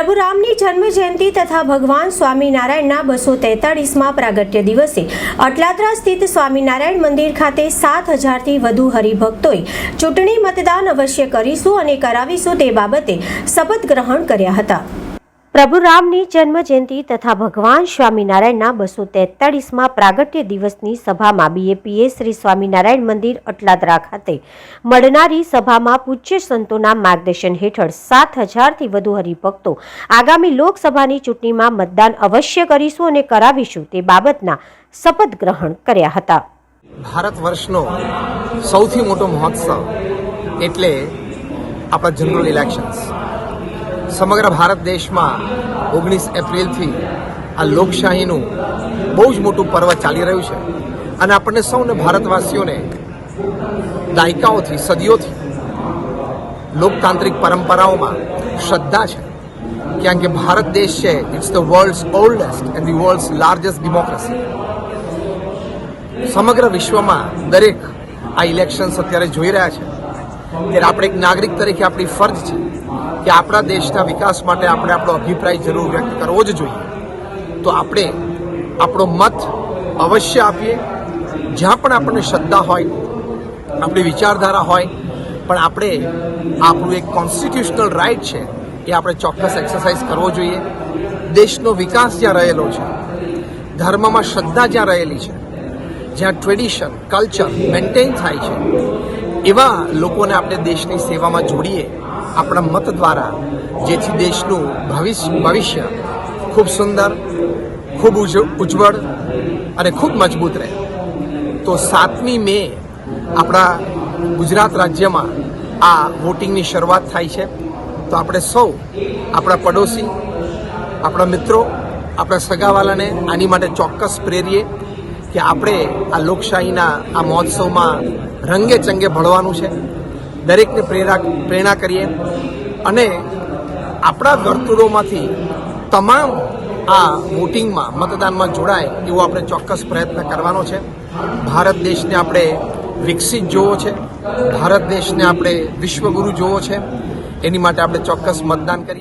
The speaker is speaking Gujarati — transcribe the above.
પ્રભુ રામની જન્મ જયંતિ તથા ભગવાન સ્વામિનારાયણના બસો તેતાળીસમાં પ્રાગટ્ય દિવસે અટલાદરા સ્થિત સ્વામિનારાયણ મંદિર ખાતે સાત હજારથી વધુ હરિભક્તોએ ચૂંટણી મતદાન અવશ્ય કરીશું અને કરાવીશું તે બાબતે શપથ ગ્રહણ કર્યા હતા. પ્રભુ રામની જન્મજયંતિ તથા ભગવાન સ્વામિનારાયણના બસો તેતાળીસમાં પ્રાગટ્ય દિવસની સભામાં બીએપીએ શ્રી સ્વામિનારાયણ મંદિર અટલાદરા ખાતે મળનારી સભામાં પૂજ્ય સંતોના માર્ગદર્શન હેઠળ સાત હજારથી વધુ હરિભક્તો આગામી લોકસભાની ચૂંટણીમાં મતદાન અવશ્ય કરીશું અને કરાવીશું તે બાબતના શપથ ગ્રહણ કર્યા હતા. ભારત વર્ષનો સૌથી મોટો મહોત્સવ એટલે આપણા જનરલ ઇલેક્શન્સ સમગ્ર ભારત દેશમાં ઓગણીસ એપ્રિલથી આ લોકશાહીનું બહુ જ મોટું પર્વ ચાલી રહ્યું છે. અને આપણને સૌને ભારતવાસીઓને દાયકાઓથી, સદીઓથી લોકતાંત્રિક પરંપરાઓમાં શ્રદ્ધા છે. કારણ કે ભારત દેશ છે it's the world's oldest and the world's largest democracy સમગ્ર વિશ્વમાં દરેક આ ઇલેક્શન્સ અત્યારે જોઈ રહ્યા છે. ત્યારે આપણે એક નાગરિક તરીકે આપણી ફરજ છે કે આપણા દેશના વિકાસ માટે આપણે આપણો અભિપ્રાય જરૂર વ્યક્ત કરવો જ જોઈએ. તો આપણે આપણો મત અવશ્ય આપીએ. જ્યાં પણ આપણને શ્રદ્ધા હોય, આપણી વિચારધારા હોય, પણ આપણે આપણું એક કોન્સ્ટિટ્યુશનલ રાઇટ છે એ આપણે ચોક્કસ એક્સરસાઇઝ કરવો જોઈએ. દેશનો વિકાસ જ્યાં રહેલો છે, ધર્મમાં શ્રદ્ધા જ્યાં રહેલી છે, જ્યાં ટ્રેડિશન કલ્ચર મેન્ટેન થાય છે એવા લોકોને આપણે દેશની સેવામાં જોડીએ, આપણા મત દ્વારા, જેથી દેશનું ભવિષ્ય ભવિષ્ય ખૂબ સુંદર, ખૂબ ઉજ- ઉજ્જવળ અને ખૂબ મજબૂત રહે. તો સાતમી મે આપણા ગુજરાત રાજ્યમાં આ વોટિંગની શરૂઆત થાય છે. તો આપણે સૌ, આપણા પડોશી, આપણા મિત્રો, આપણા સગાવાલાને આની માટે ચોક્કસ પ્રેરીએ કે આપણે આ લોકશાહીના આ મહોત્સવમાં રંગે ચંગે ભળવાનું છે. દરેકને પ્રેરણા પ્રેરણા કરીએ. અને આપણા વર્તુળોમાંથી તમામ આ વોટિંગમાં, મતદાનમાં જોડાય એવો આપણે ચોક્કસ પ્રયત્ન કરવાનો છે. ભારત દેશને આપણે વિકસિત જોવો છે. ભારત દેશને આપણે વિશ્વગુરુ જોવો છે. એની માટે આપણે ચોક્કસ મતદાન કરીએ.